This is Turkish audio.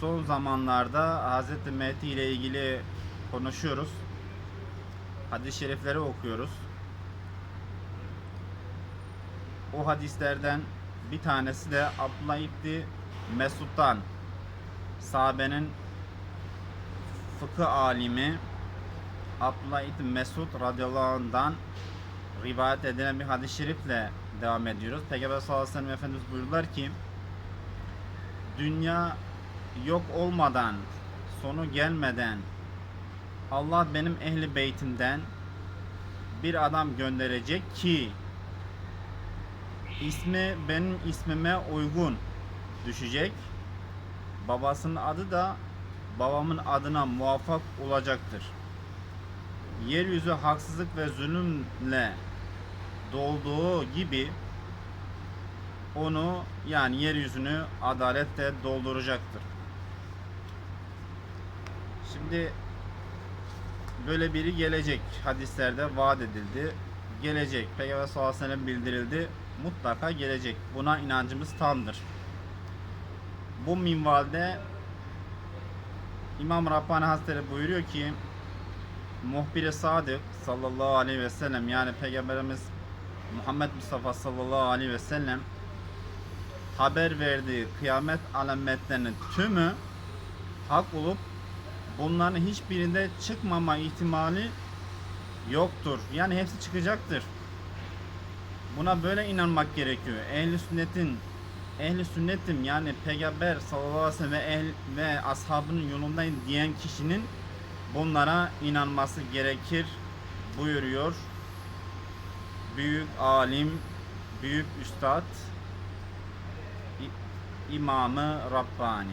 son zamanlarda Hz. Mehdi ile ilgili konuşuyoruz. Hadis-i şerifleri okuyoruz. O hadislerden bir tanesi de Abdullah İbni Mesud'dan sahabenin fıkıh alimi Abdullah İbni Mesud radıyallahu anh'dan rivayet edilen bir hadis-i şerifle devam ediyoruz. Peygamber sallallahu aleyhi ve sellem Efendimiz buyurdular ki dünya yok olmadan sonu gelmeden Allah benim ehli beytimden bir adam gönderecek ki ismi benim ismime uygun düşecek. Babasının adı da babamın adına muvaffak olacaktır. Yeryüzü haksızlık ve zulümle dolduğu gibi onu yani yeryüzünü adaletle dolduracaktır. Şimdi böyle biri gelecek. Hadislerde vaat edildi. Gelecek. Peygamber sallallahu aleyhi ve sellem bildirildi. Mutlaka gelecek. Buna inancımız tamdır. Bu minvalde İmam Rabbani Hazretleri buyuruyor ki Muhbir-i Sadık sallallahu aleyhi ve sellem yani Peygamberimiz Muhammed Mustafa sallallahu aleyhi ve sellem haber verdiği kıyamet alametlerinin tümü hak olup bunların hiçbirinde çıkmama ihtimali yoktur. Yani hepsi çıkacaktır. Buna böyle inanmak gerekiyor. Ehli sünnetin ehli sünnetim yani peygamber sallallahu aleyhi ve sellem ve, ashabının yolundayım diyen kişinin bunlara inanması gerekir buyuruyor. Büyük alim, büyük üstad, İmamı Rabbani.